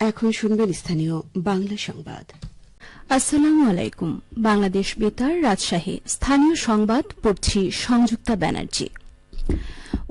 এখন শুনবেন স্থানীয় বাংলা সংবাদ। আসসালামু আলাইকুম। বাংলাদেশ বেতার রাজশাহী। স্থানীয় সংবাদ, পড়ছি সংযুক্তা ব্যানার্জি।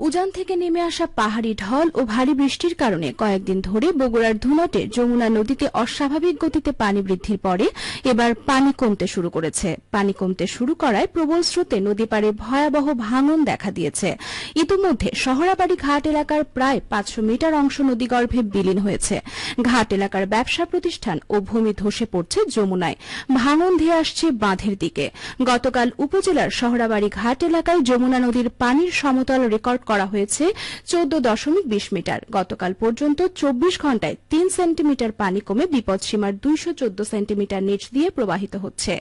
উজান থেকে নেমে আসা পাহাড়ি ঢল ও ভারী বৃষ্টির কারণে কয়েকদিন ধরে বগুড়ার ধুনটে যমুনা নদীতে অস্বাভাবিক গতিতে পানি বৃদ্ধির পরে এবার পানি কমতে শুরু করেছে। পানি কমতে শুরু করায় প্রবল স্রোতে নদী পারে ভয়াবহ ভাঙন দেখা দিয়েছে। ইতিমধ্যে শহরাবাড়ি ঘাট এলাকার প্রায় পাঁচশো মিটার অংশ নদীগর্ভে বিলীন হয়েছে। ঘাট এলাকার ব্যবসা প্রতিষ্ঠান ও ভূমি ধসে পড়ছে যমুনায়। ভাঙন ধেয়ে আসছে বাঁধের দিকে। গতকাল উপজেলার শহরাবাড়ি ঘাট এলাকায় যমুনা নদীর পানির সমতল রেকর্ড করা হয়েছে চোদ্দ দশমিক বিশ মিটার। গতকাল পর্যন্ত চব্বিশ ঘন্টায় তিন সেন্টিমিটার পানি কমে বিপদসীমার দুইশো চোদ্দ সেন্টিমিটার নিচ দিয়ে প্রবাহিত হচ্ছে।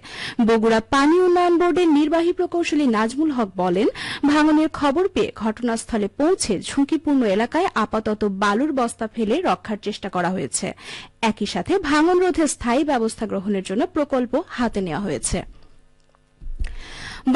বগুড়া পানি উন্নয়ন বোর্ডের নির্বাহী প্রকৌশলী নাজমুল হক বলেন, ভাঙনের খবর পেয়ে ঘটনাস্থলে পৌঁছে ঝুঁকিপূর্ণ এলাকায় আপাতত বালুর বস্তা ফেলে রক্ষার চেষ্টা করা হয়েছে। একই সাথে ভাঙন রোধে স্থায়ী ব্যবস্থা গ্রহণের জন্য প্রকল্প হাতে নেওয়া হয়েছে।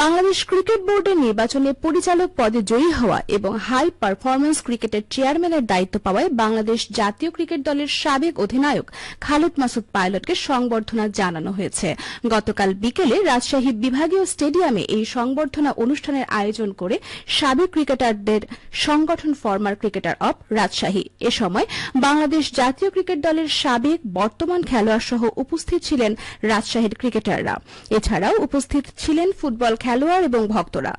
বাংলাদেশ ক্রিকেট বোর্ডের নির্বাচনে পরিচালক পদে জয়ী হওয়া এবং হাই পারফরম্যান্স ক্রিকেটের চেয়ারম্যানের দায়িত্ব পাওয়ায় বাংলাদেশ জাতীয় ক্রিকেট দলের সাবেক অধিনায়ক খালেদ মাসুদ পাইলটকে সংবর্ধনা জানানো হয়েছে। গতকাল বিকেলে রাজশাহী বিভাগীয় স্টেডিয়ামে এই সংবর্ধনা অনুষ্ঠানের আয়োজন করে সাবেক ক্রিকেটারদের সংগঠন ফরমার ক্রিকেটার অব রাজশাহী। এ সময় বাংলাদেশ জাতীয় ক্রিকেট দলের সাবেক বর্তমান খেলোয়াড় সহ উপস্থিত ছিলেন রাজশাহীর ক্রিকেটাররা। এছাড়াও উপস্থিত ছিলেন ফুটবল খেলোয়াড় এবং ভক্তরা।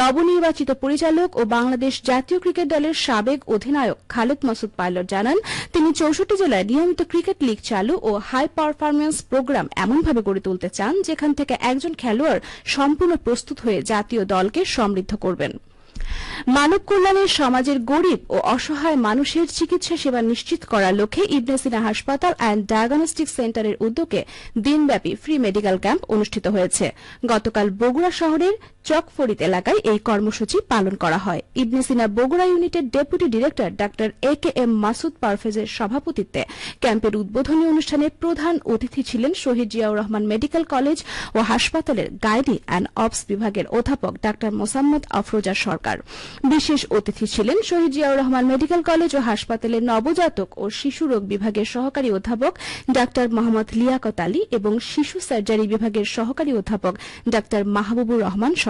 নবনির্বাচিত পরিচালক ও বাংলাদেশ জাতীয় ক্রিকেট দলের সাবেক অধিনায়ক খালেদ মাসুদ পাইলট জানান, তিনি চৌষট্টি জেলায় নিয়মিত ক্রিকেট লীগ চালু ও হাই পারফরমেন্স প্রোগ্রাম এমনভাবে গড়ে তুলতে চান, যেখান থেকে একজন খেলোয়াড় সম্পূর্ণ প্রস্তুত হয়ে জাতীয় দলকে সমৃদ্ধ করবেন। মানব কল্যাণে সমাজের গরিব ও অসহায় মানুষের চিকিৎসা সেবা নিশ্চিত করার লক্ষ্যে ইবনেসিনা হাসপাতাল অ্যান্ড ডায়াগনস্টিক সেন্টারের উদ্যোগে দিনব্যাপী ফ্রি মেডিকেল ক্যাম্প অনুষ্ঠিত হয়েছে। গতকাল বগুড়া শহরের চকফরিদ এলাকায় এই কর্মসূচি পালন করা হয়। ইবনে সিনা বগুড়া ইউনিটের deputy director doctor A K M Masud পারফেজের সভাপতিত্বে ক্যাম্পের উদ্বোধনী অনুষ্ঠানে প্রধান অতিথি ছিলেন শহীদ জিয়াউর রহমান মেডিকেল কলেজ ও হাসপাতালের গাইডি অ্যান্ড অবস বিভাগের অধ্যাপক ডাক্তার মোসাম্মদ আফরোজা সরকার। বিশেষ অতিথি ছিলেন শহীদ জিয়াউর রহমান মেডিকেল কলেজ ও হাসপাতালের নবজাতক ও শিশু রোগ বিভাগের সহকারী অধ্যাপক ডাক্তার মোহাম্মদ লিয়াকত আলী এবং শিশু সার্জারি বিভাগের সহকারী অধ্যাপক ডাক্তার মাহবুবুর রহমান সরকার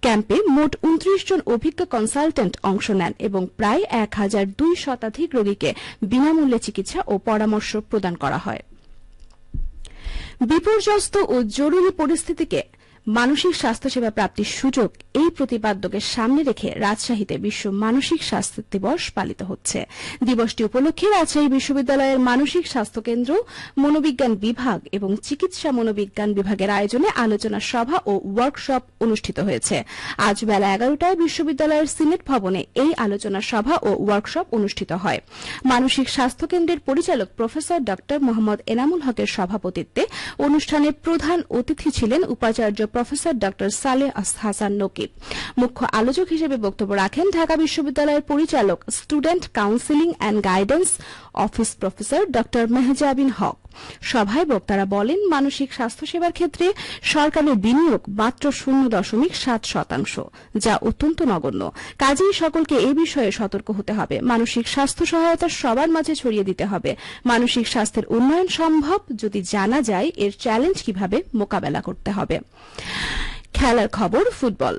ক্যাম্পে মোট উনত্রিশ জন অভিজ্ঞ কনসালটেন্ট অংশ নেন এবং প্রায় এক হাজার দুই শতাধিক রোগীকে বিনামূল্যে চিকিৎসা ও পরামর্শ প্রদান করা হয়। বিপর্যস্ত ও জরুরি পরিস্থিতিকে মানসিক স্বাস্থ্যসেবা প্রাপ্তির সুযোগ এই প্রতিপাদ্যকে সামনে রেখে রাজশাহীতে বিশ্ব মানসিক স্বাস্থ্য দিবস পালিত হচ্ছে। দিবসটি উপলক্ষে রাজশাহী বিশ্ববিদ্যালয়ের মানসিক স্বাস্থ্য কেন্দ্র, মনোবিজ্ঞান বিভাগ এবং চিকিৎসা মনোবিজ্ঞান বিভাগের আয়োজনে আলোচনা সভা ও ওয়ার্কশপ অনুষ্ঠিত হয়েছে। আজ বেলা এগারোটায় বিশ্ববিদ্যালয়ের সিনেট ভবনে এই আলোচনা সভা ও ওয়ার্কশপ অনুষ্ঠিত হয়। মানসিক স্বাস্থ্য কেন্দ্রের পরিচালক প্রফেসর ড. মোহাম্মদ এনামুল হকের সভাপতিত্বে অনুষ্ঠানে প্রধান অতিথি ছিলেন উপাচার্য প্রফেসর ড. সালেহ হাসান নকিব মুখ্য আলোচক হিসেবে বক্তব্য রাখেন ঢাকা বিশ্ববিদ্যালয়ের পরিচালক student counselling and guidance office professor ড মেহজাবিন হক। সভায় বক্তারা বলেন, মানসিক স্বাস্থ্যসেবার ক্ষেত্রে সরকারের বিনিয়োগ মাত্র শূন্য দশমিক সাত শতাংশ, যা অত্যন্ত নগণ্য। কাজেই সকলকে এ বিষয়ে সতর্ক হতে হবে। মানসিক স্বাস্থ্য সহায়তা সবার মাঝে ছড়িয়ে দিতে হবে। মানসিক স্বাস্থ্যের উন্নয়ন সম্ভব যদি জানা যায়, এর চ্যালেঞ্জ কীভাবে মোকাবেলা করতে হবে। খেলার খবর ফুটবল।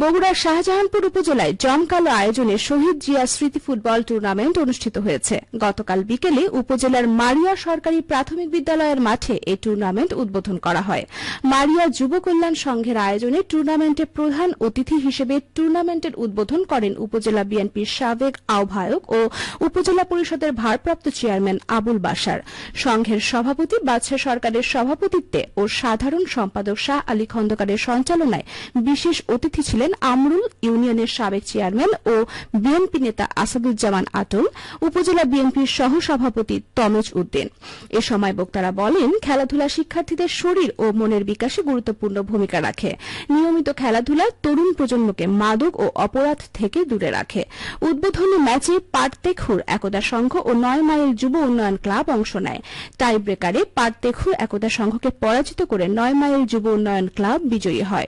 বগুড়ার শাহজাহানপুর উপজেলায় জমকালো আয়োজনে শহীদ জিয়া স্মৃতি ফুটবল টুর্নামেন্ট অনুষ্ঠিত হয়েছে। গতকাল বিকেলে উপজেলার মারিয়া সরকারি প্রাথমিক বিদ্যালয়ের মাঠে এই টুর্নামেন্ট উদ্বোধন করা হয়। মারিয়া যুব কল্যাণ সংঘের আয়োজনে টুর্নামেন্টে প্রধান অতিথি হিসেবে টুর্নামেন্টের উদ্বোধন করেন উপজেলা বিএনপির সাবেক আহ্বায়ক ও উপজেলা পরিষদের ভারপ্রাপ্ত চেয়ারম্যান আবুল বাসার সংঘের সভাপতি, বাদশাহ সরকারের সভাপতিত্বে ও সাধারণ সম্পাদক শাহ আলী খন্দকারের সঞ্চালনায় বিশেষ অতিথি ছিলেন আমরুল ইউনিয়নের সাবেক চেয়ারম্যান ও বিএনপি নেতা আসাদুজ্জামান আটল উপজেলা বিএনপির সহ সভাপতি তমেজ উদ্দিন। এ সময় বক্তারা বলেন, খেলাধুলা শিক্ষার্থীদের শরীর ও মনের বিকাশে গুরুত্বপূর্ণ ভূমিকা রাখে। নিয়মিত খেলাধুলা তরুণ প্রজন্মকে মাদক ও অপরাধ থেকে দূরে রাখে। উদ্বোধনী ম্যাচে পাটতেখুর একদা সংঘ ও নয় মাইল যুব উন্নয়ন ক্লাব অংশ নেয়। টাই ব্রেকারে পাটতেখুর একদা সংঘকে পরাজিত করে নয় মাইল যুব উন্নয়ন ক্লাব বিজয়ী হয়।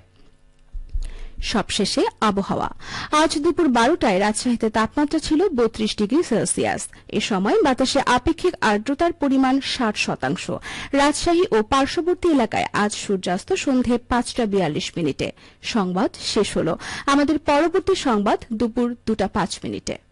সবশেষে আবহাওয়া। আজ দুপুর বারোটায় রাজশাহীতে তাপমাত্রা ছিল বত্রিশ ডিগ্রি সেলসিয়াস। এ সময় বাতাসে আপেক্ষিক আর্দ্রতার পরিমাণ ষাট শতাংশ। রাজশাহী ও পার্শ্ববর্তী এলাকায় আজ সূর্যাস্ত সন্ধে পাঁচটা বিয়াল্লিশ মিনিটে। সংবাদ শেষ হল। আমাদের পরবর্তী সংবাদ দুপুর দুটা পাঁচ মিনিটে।